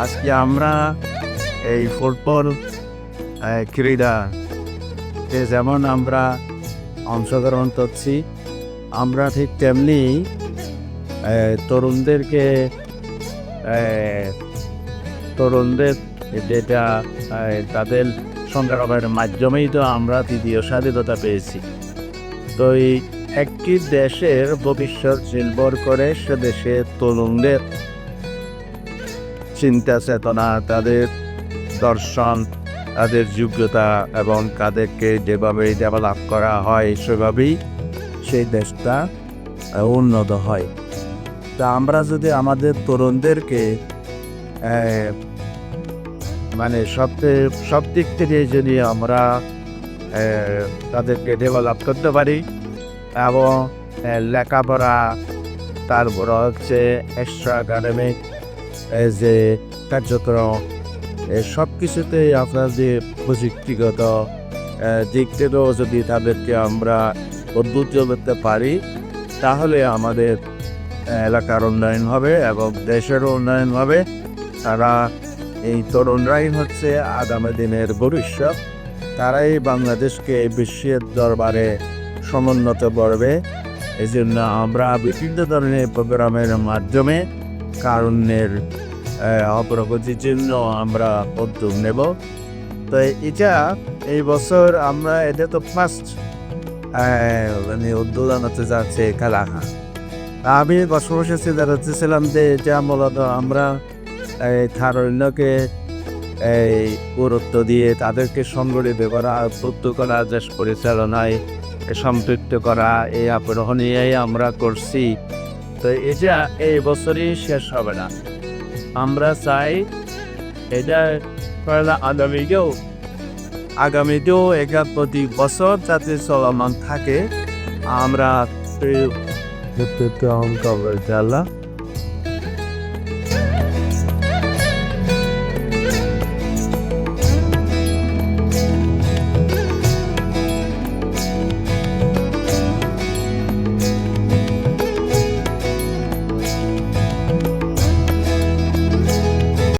আজকে আমরা এই ফুটবল ক্রীড়া যেমন আমরা অংশগ্রহণ করছি, আমরা ঠিক তেমনি তরুণদেরকে তরুণদের যেটা তাদের সংগ্রামের মাধ্যমেই তো আমরা তৃতীয় স্বাধীনতা পেয়েছি। তো এই একটি দেশের ভবিষ্যৎ নির্ভর করে সে দেশের তরুণদের চিন্তা চেতনা তাদের দর্শন, তাদের যোগ্যতা এবং তাদেরকে যেভাবে ডেভেলপ করা হয় সেভাবেই সেই দেশটা উন্নত হয়। তা আমরা যদি আমাদের তরুণদেরকে মানে সব সব দিক থেকে যদি আমরা তাদেরকে ডেভেলপ করতে পারি এবং লেখাপড়া, তারপর হচ্ছে এক্সট্রা একাডেমিক যে কার্যক্রম সব কিছুতেই আপনার যে প্রযুক্তিগত দিক থেকেও যদি তাদেরকে আমরা উদ্বুদ্ধ করতে পারি, তাহলে আমাদের এলাকার উন্নয়ন হবে এবং দেশেরও উন্নয়ন হবে। তারা এই তরুণরাই হচ্ছে আগামী দিনের ভবিষ্যৎ। তারাই বাংলাদেশকে বিশ্বের দরবারে সমুন্নত করবে। এই জন্য আমরা বিভিন্ন ধরনের প্রোগ্রামের মাধ্যমে কারণের অগ্রগতির জন্য আমরা উদ্যোগ নেব। তো এটা এই বছর আমরা এটা তো ফার্স্ট মানে উদ্বোধন হতে যাচ্ছে খেলাঘাট আমি বসবাসে চিন্তা করতেছিলাম যে এটা মূলত আমরা, এই তারুণ্যকে এই গুরুত্ব দিয়ে তাদেরকে সংগঠিত করা, উদ্বুদ্ধ করা, দেশ পরিচালনায় সম্পৃক্ত করা, এই আগ্রহ নিয়েই আমরা করছি। তো এটা এই বছরই শেষ হবে না আমরা চাই এটা আগামীকেও আগামীতেও একা প্রতি বছর যাতে চলমান থাকে আমরা ইনশাল্লাহ